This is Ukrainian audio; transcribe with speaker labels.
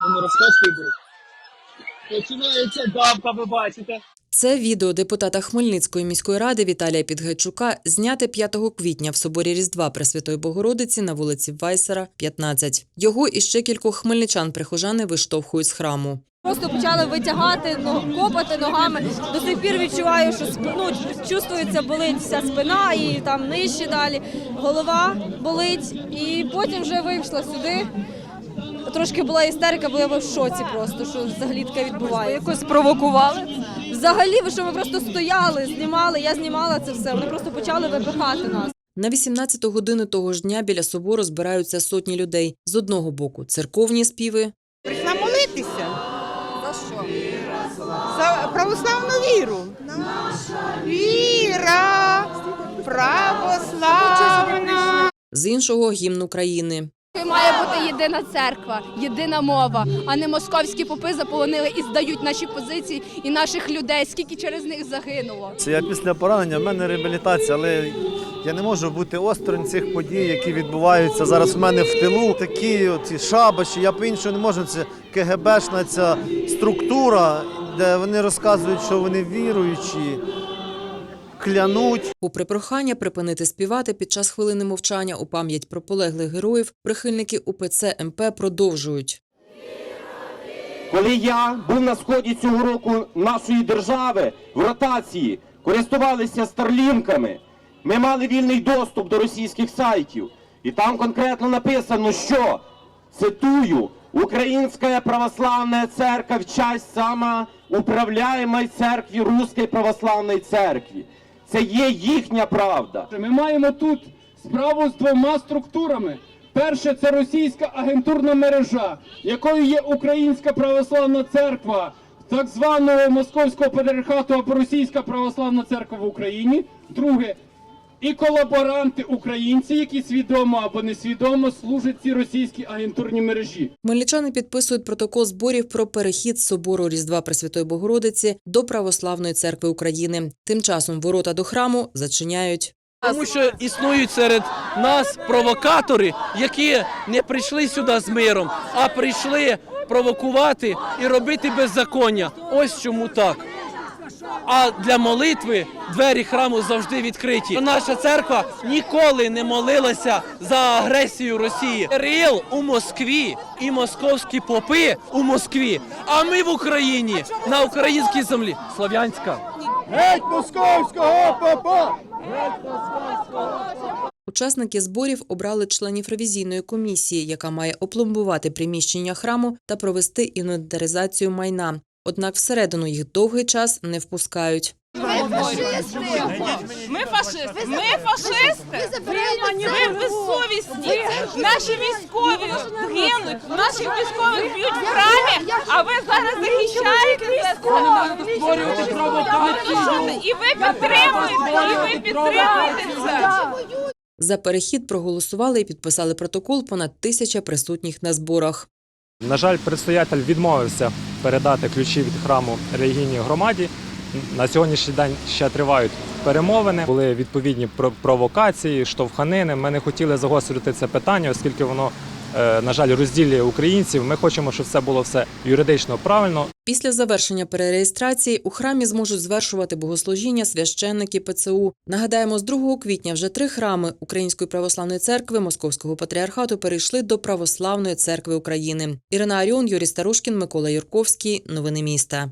Speaker 1: Беруть. Починається давка, ви бачите.
Speaker 2: Це відео депутата Хмельницької міської ради Віталія Підгайчука зняте 5 квітня в соборі Різдва Пресвятої Богородиці на вулиці Вайсера, 15. Його і ще кількох хмельничан прихожани виштовхують з храму.
Speaker 3: Просто почали витягати, ну, копати ногами. До сих пір відчуваю, що ну, чувствується, болить вся спина і там нижче далі. Голова болить. І потім вже вийшла сюди. Трошки була істерика, бо я в шоці просто, що взагалі таке відбувається. Якось провокували. Взагалі, ви що ми просто стояли, знімали, я знімала це все. Вони просто почали випихати нас.
Speaker 2: На 18 годину того ж дня біля собору збираються сотні людей. З одного боку церковні співи,
Speaker 4: Прийшла молитися
Speaker 3: За що?
Speaker 4: за православну віру. Наша Віра православна.
Speaker 2: з іншого гімн України.
Speaker 5: Має бути єдина церква, єдина мова, а не московські попи заполонили і здають наші позиції і наших людей. Скільки через них загинуло?
Speaker 6: Це я після поранення, в мене реабілітація, але я не можу бути осторонь цих подій, які відбуваються зараз у мене в тилу. Такі оці шабаші, я по-іншому не можу. Це КГБшна ця структура, де вони розказують, що вони віруючі, клянуть.
Speaker 2: Попри прохання припинити співати під час хвилини мовчання у пам'ять про полеглих героїв, прихильники УПЦ МП продовжують.
Speaker 7: Коли я був на сході цього року нашої держави в ротації, користувалися старлінками, ми мали вільний доступ до російських сайтів. І там конкретно написано, що цитую, Українська православна церковь часть самоуправляємої церкви Руської православної церкви. Це є їхня правда.
Speaker 8: Ми маємо тут справу з двома структурами. Перше це російська агентурна мережа, якою є Українська православна церква, так званого Московського патріархату або Російська православна церква в Україні. Друге, і колаборанти українці, які свідомо або несвідомо служать цій російській агентурній мережі.
Speaker 2: Хмельничани підписують протокол зборів про перехід з собору Різдва Пресвятої Богородиці до Православної церкви України. Тим часом ворота до храму зачиняють.
Speaker 1: Тому що існують серед нас провокатори, які не прийшли сюди з миром, а прийшли провокувати і робити беззаконня. Ось чому так. А для молитви двері храму завжди відкриті. Наша церква ніколи не молилася за агресію Росії. Кирил у Москві і московські попи у Москві. А ми в Україні на українській землі. Слов'янська.
Speaker 6: Геть московського папа!
Speaker 2: Учасники зборів обрали членів ревізійної комісії, яка має опломбувати приміщення храму та провести інвентаризацію майна. Однак всередину їх довгий час не впускають.
Speaker 9: Ми фашисти! Ми фашисти! Ви безсовісні! Наші військові гинуть, наших військових б'ють в храмі, а ви зараз захищаєте військових! І ви підтримуєте, і ви підтримуєте це!
Speaker 2: За перехід проголосували і підписали протокол понад тисяча присутніх на зборах.
Speaker 10: На жаль, предстоятель відмовився передати ключі від храму релігійній громаді. На сьогоднішній день ще тривають перемовини. Були відповідні про- провокації, штовханини. Ми не хотіли загострити це питання, оскільки воно, на жаль, розділює українців. Ми хочемо, щоб це було все юридично правильно.
Speaker 2: Після завершення перереєстрації у храмі зможуть звершувати богослужіння священники ПЦУ. Нагадаємо, з 2 квітня вже три храми Української православної церкви Московського патріархату перейшли до Православної церкви України. Ірина Аріон, Юрій Старушкін, Микола Юрковський. Новини міста.